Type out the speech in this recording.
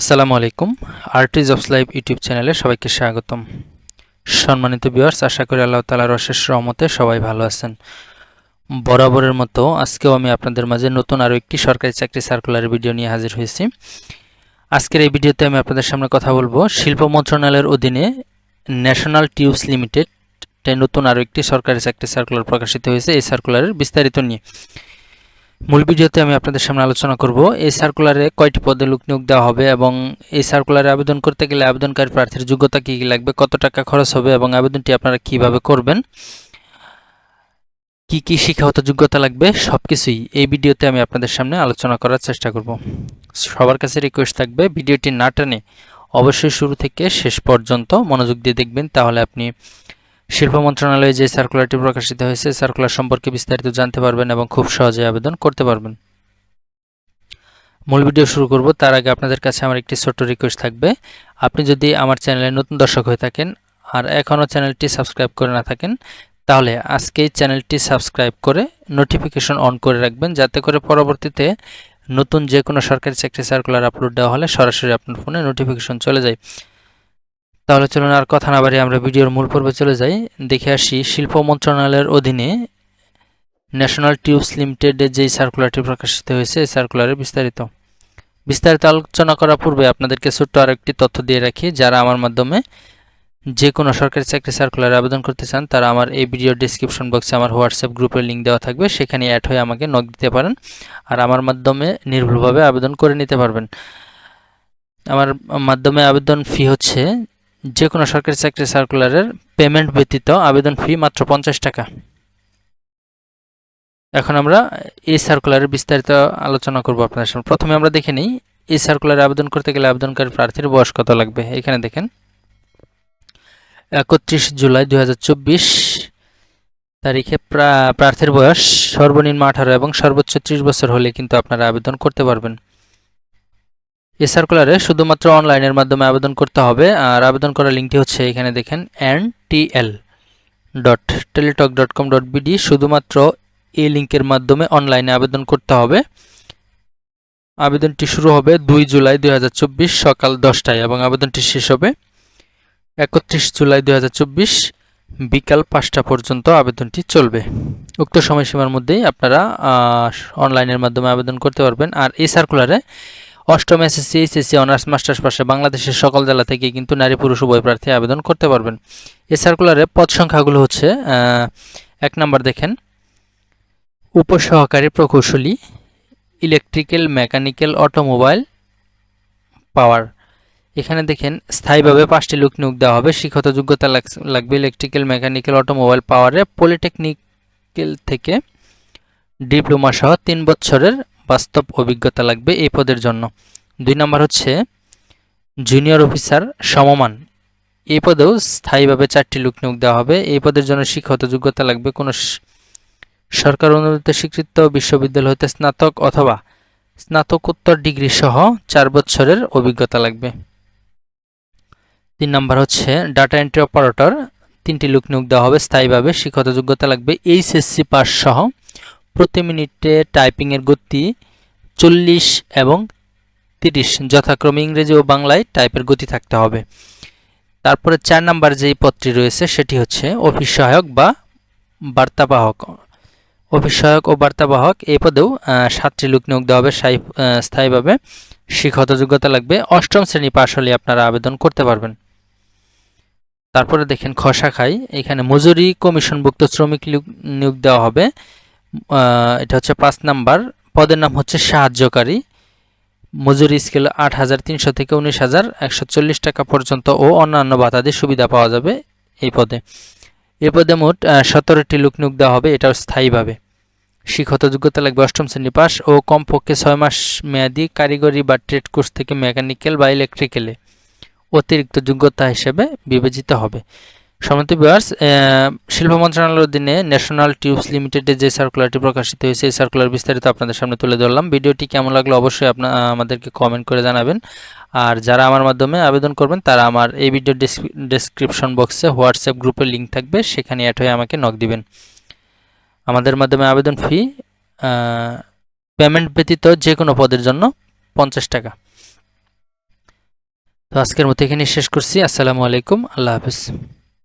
আসসালামু আলাইকুম। আর্টিজ of live YouTube চ্যানেলে সবাইকে স্বাগতম। সম্মানিত ভিউয়ার্স, আশা করি আল্লাহ তালার অশেষ রহমতে সবাই ভালো আছেন। বরাবরের মতো আজকেও আমি আপনাদের মাঝে নতুন আরও একটি সরকারি চাকরি সার্কুলার ভিডিও নিয়ে হাজির হয়েছি। আজকের এই ভিডিওতে আমি আপনাদের সামনে কথা বলব শিল্প মন্ত্রণালয়ের অধীনে ন্যাশনাল টিউবস লিমিটেড নতুন আরও একটি সরকারি চাকরি সার্কুলার প্রকাশিত হয়েছে। এই সার্কুলারের বিস্তারিত নিয়ে মূল ভিডিওতে আমি আপনাদের সামনে আলোচনা করব। এই সার্কুলারে কয়টি পদে লোক নিয়োগ দেওয়া হবে এবং এই সার্কুলারে আবেদন করতে গেলে আবেদনকারী প্রার্থীর যোগ্যতা কী কী লাগবে, কত টাকা খরচ হবে এবং আবেদনটি আপনারা কীভাবে করবেন, কি কি শিক্ষাগত যোগ্যতা লাগবে সব কিছুই এই ভিডিওতে আমি আপনাদের সামনে আলোচনা করার চেষ্টা করব। সবার কাছে রিকোয়েস্ট থাকবে, ভিডিওটি না টানে অবশ্যই শুরু থেকে শেষ পর্যন্ত মনোযোগ দিয়ে দেখবেন, তাহলে আপনি শিল্প মন্ত্রণালয়ে যে সার্কুলারটি প্রকাশিত হয়েছে সার্কুলার সম্পর্কে বিস্তারিত জানতে পারবেন এবং খুব সহজে আবেদন করতে পারবেন। মূল ভিডিও শুরু করব। তার আগে আপনাদের কাছে আমার একটি ছোট্ট রিকোয়েস্ট থাকবে। আপনি যদি আমার চ্যানেলে নতুন দর্শক হয়ে থাকেন আর এখনও চ্যানেলটি সাবস্ক্রাইব করে না থাকেন, তাহলে আজকেই চ্যানেলটি সাবস্ক্রাইব করে নোটিফিকেশন অন করে রাখবেন, যাতে করে পরবর্তীতে নতুন যে কোনো সরকারি চাকরি সার্কুলার আপলোড দেওয়া হলে সরাসরি আপনার ফোনে নোটিফিকেশন চলে যায়। তাহলে চলুন আর কথা না বাড়িয়ে আমরা ভিডিওর মূল পর্বে চলে যাই। দেখে আসি শিল্প মন্ত্রণালয়ের অধীনে ন্যাশনাল টিউবস লিমিটেডের যেই সার্কুলারটি প্রকাশিত হয়েছে, এই সার্কুলারের বিস্তারিত। বিস্তারিত আলোচনা করার পূর্বে আপনাদেরকে ছোট্ট আর একটি তথ্য দিয়ে রাখি। যারা আমার মাধ্যমে যে কোনো সরকারি চাকরি সার্কুলারে আবেদন করতে চান, তারা আমার এই ভিডিও ডিসক্রিপশন বক্সে আমার হোয়াটসঅ্যাপ গ্রুপের লিঙ্ক দেওয়া থাকবে। সেখানে অ্যাড হয়ে আমাকে নক দিতে পারেন আর আমার মাধ্যমে নির্ভুলভাবে আবেদন করে নিতে পারবেন। আমার মাধ্যমে আবেদন ফি হচ্ছে যে কোনো সরকারি চাকরি সার্কুলারের পেমেন্ট ব্যতীত আবেদন ফি মাত্র পঞ্চাশ টাকা। এখন আমরা এই সার্কুলারের বিস্তারিত আলোচনা করব আপনাদের সামনে। প্রথমে আমরা দেখে নিই, এই সার্কুলারে আবেদন করতে গেলে আবেদনকারী প্রার্থীর বয়স কত লাগবে? এখানে দেখেন, একত্রিশ জুলাই দু হাজার চব্বিশ তারিখে প্রার্থীর বয়স সর্বনিম্ন আঠারো এবং সর্বোচ্চ ত্রিশ বছর হলে কিন্তু আপনারা আবেদন করতে পারবেন। এ সার্কুলারে শুধুমাত্র অনলাইনের মাধ্যমে আবেদন করতে হবে। আর আবেদন করার লিঙ্কটি হচ্ছে এখানে দেখেন N TL dot Teletalk dot com dot BD শুধুমাত্র এই লিঙ্কের মাধ্যমে অনলাইনে আবেদন করতে হবে। আবেদনটি শুরু হবে দুই জুলাই দুই হাজার চব্বিশ সকাল দশটায় এবং আবেদনটি শেষ হবে একত্রিশ জুলাই দুই হাজার চব্বিশ বিকাল পাঁচটা পর্যন্ত আবেদনটি চলবে। উক্ত সময়সীমার মধ্যেই আপনারা অনলাইনের মাধ্যমে আবেদন করতে পারবেন। আর এই সার্কুলারে অষ্টম এসএসসি, এইচএসসি, অনার্স, মাস্টার্স পাশে বাংলাদেশের সকল জেলা থেকে কিন্তু নারী, পুরুষ, উভয় প্রার্থী আবেদন করতে পারবেন। এ সার্কুলারে পদ সংখ্যাগুলো হচ্ছে এক নাম্বার দেখেন। উপসহকারী প্রকৌশলী ইলেকট্রিক্যাল মেকানিক্যাল অটোমোবাইল পাওয়ার এখানে দেখেন, স্থায়ীভাবে পাঁচটি লোক নিয়োগ দেওয়া হবে। শিক্ষত যোগ্যতা লাগবে ইলেকট্রিক্যাল মেকানিক্যাল অটোমোবাইল পাওয়ারে পলিটেকনিক্যাল থেকে ডিপ্লোমা সহ তিন বছরের বাস্তব অভিজ্ঞতা লাগবে এই পদের জন্য। দুই নম্বর হচ্ছে জুনিয়র অফিসার সমমান। এই পদেও স্থায়ীভাবে চারটি লোক নিয়োগ দেওয়া হবে। এই পদের জন্য শিক্ষত যোগ্যতা লাগবে কোনো সরকার অনুমোদিত স্বীকৃত বিশ্ববিদ্যালয় হতে স্নাতক অথবা স্নাতকোত্তর ডিগ্রি সহ চার বছরের অভিজ্ঞতা লাগবে। তিন নম্বর হচ্ছে ডাটা এন্ট্রি অপারেটর তিনটি লোক নিয়োগ দেওয়া হবে। স্থায়ীভাবে শিক্ষত যোগ্যতা লাগবে। এইচএসসি পাস সহ প্রতি মিনিটে টাইপিংয়ের গতি চল্লিশ এবং তিরিশ, যথাক্রমে ইংরেজি ও বাংলায় টাইপের গতি থাকতে হবে। তারপরে চার নাম্বার যেই পদটি রয়েছে, সেটি হচ্ছে অফিস সহায়ক বা বার্তাবাহক। অফিস সহায়ক ও বার্তাবাহক, এই পদেও সাতটি লোক নিয়োগ দেওয়া হবে। স্থায়ীভাবে শিক্ষত যোগ্যতা লাগবে। অষ্টম শ্রেণি পাশ হলে আপনারা আবেদন করতে পারবেন। তারপরে দেখেন খসাখাই এখানে মজুরি কমিশনভুক্ত শ্রমিক নিয়োগ দেওয়া হবে। এটা হচ্ছে পাঁচ নাম্বার। পদের নাম হচ্ছে সাহায্যকারী। মজুরি স্কেল আট হাজার তিনশো থেকে উনিশ হাজার একশো চল্লিশ টাকা পর্যন্ত ও অন্যান্য ভাতাদি সুবিধা পাওয়া যাবে এই পদে। এই পদে মোট সতেরোটি লোক নিয়োগ দেওয়া হবে, এটাও স্থায়ীভাবে। শিক্ষত যোগ্যতা লাগবে অষ্টম শ্রেণি পাস ও কমপক্ষে ছয় মাস মেয়াদি কারিগরি বা ট্রেড কোর্স থেকে মেকানিক্যাল বা ইলেকট্রিক্যালে অতিরিক্ত যোগ্যতা হিসেবে বিবেচিত হবে। সমিতি বিয়ার্স শিল্প মন্ত্রণালয়ের অধীনে ন্যাশনাল টিউবস লিমিটেডের যে সার্কুলারটি প্রকাশিত হয়েছে, এই সার্কুলার বিস্তারিত আপনাদের সামনে তুলে ধরলাম। ভিডিওটি কেমন লাগল অবশ্যই আপনার আমাদেরকে কমেন্ট করে জানাবেন। আর যারা আমার মাধ্যমে আবেদন করবেন, তারা আমার এই ভিডিও ডেসক্রিপশন বক্সে হোয়াটসঅ্যাপ গ্রুপের লিঙ্ক থাকবে, সেখানে অ্যাড হয়ে আমাকে নক দিবেন। আমাদের মাধ্যমে আবেদন ফি পেমেন্ট ব্যতীত যে কোনো পদের জন্য পঞ্চাশ টাকা। তো আজকের মতো এখানে শেষ করছি। আসসালামু আলাইকুম। আল্লাহ হাফিজ।